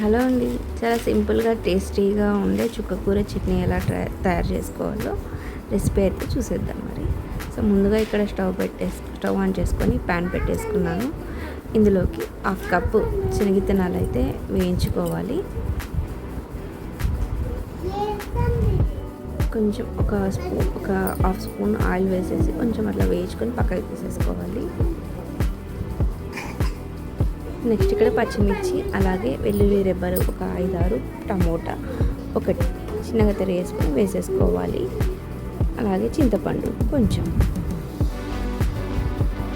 Hello అండి. చాలా సింపుల్గా టేస్టీగా ఉండే చుక్కకూర చట్నీ ఎలా ట్రై తయారు చేసుకోవాలో రెసిపీ అయితే చూసేద్దాం మరి. సో ముందుగా ఇక్కడ స్టవ్ పెట్టేసి స్టవ్ ఆన్ చేసుకొని ప్యాన్ పెట్టేసుకున్నాను. ఇందులోకి హాఫ్ కప్పు శనగిత్తనాలు అయితే వేయించుకోవాలి. కొంచెం ఒక స్పూన్ ఒక హాఫ్ స్పూన్ ఆయిల్ వేసేసి కొంచెం అట్లా వేయించుకొని పక్కకి తీసేసుకోవాలి. నెక్స్ట్ ఇక్కడ పచ్చిమిర్చి అలాగే వెల్లుల్లి రెబ్బలు ఒక ఐదారు టమోటా ఒకటి. చిన్నగా తరిగేసుకొని వేసేసుకోవాలి. అలాగే చింతపండు కొంచెం.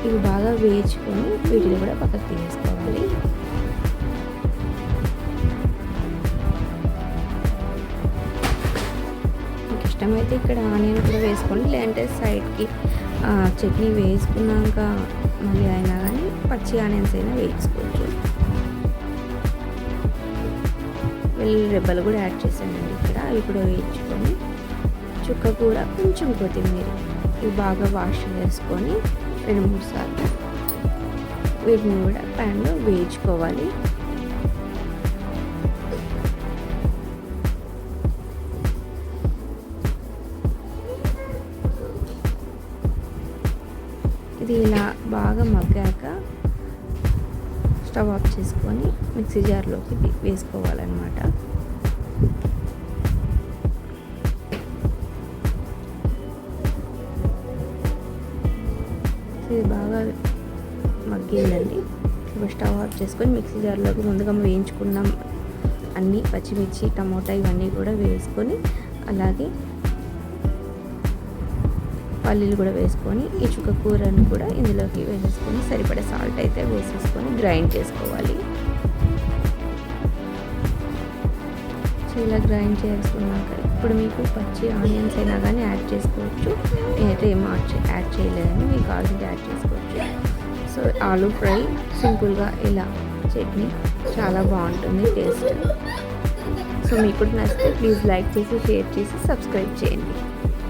ఇవి బాగా వేయించుకొని వీటిని కూడా పక్కకు తీసేసుకోవాలి. మీకు ఇష్టమైతే ఇక్కడ ఆనియన్ కూడా వేసుకోండి. లేదంటే సైడ్కి చట్నీ వేసుకున్నాక మళ్ళీ అయినా కానీ పచ్చి ఆనియన్స్ అయినా వేసుకోండి వెల్లుల్లి రెబ్బలు కూడా యాడ్ చేశానండి ఇక్కడ. అవి కూడా వేయించుకొని చుక్క కూర కొంచెం కొత్తిమీర ఇవి బాగా వాష్ చేసుకొని రెండు మూడు సార్లు వీటిని కూడా ప్యాన్లో వేయించుకోవాలి. ఇది ఇలా బాగా మగ్గాక స్టవ్ ఆఫ్ చేసుకొని మిక్సీ జార్లోకి వేసుకోవాలన్నమాట. ఇది బాగా మగ్గిందండి. ఇప్పుడు స్టవ్ ఆఫ్ చేసుకొని మిక్సీ జార్లోకి ముందుగా వేయించుకున్నాం అన్నీ పచ్చిమిర్చి టమోటా ఇవన్నీ కూడా వేసుకొని అలాగే పల్లీలు కూడా వేసుకొని ఈ చుక్క కూరను కూడా ఇందులోకి వేసేసుకొని సరిపడే సాల్ట్ అయితే వేసేసుకొని గ్రైండ్ చేసుకోవాలి. సో ఇలా గ్రైండ్ చేసుకున్నాక ఇప్పుడు మీకు పచ్చి ఆనియన్స్ అయినా కానీ యాడ్ చేసుకోవచ్చు. నేనైతే ఏం యాడ్ చేయలేదని మీకు కావాల్సింది యాడ్ చేసుకోవచ్చు. సో ఆలూ ఫ్రై సింపుల్గా ఇలా చట్నీ చాలా బాగుంటుంది టేస్ట్. సో మీకు నచ్చితే ప్లీజ్ లైక్ చేసి షేర్ చేసి సబ్స్క్రైబ్ చేయండి.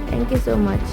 Thank you so much.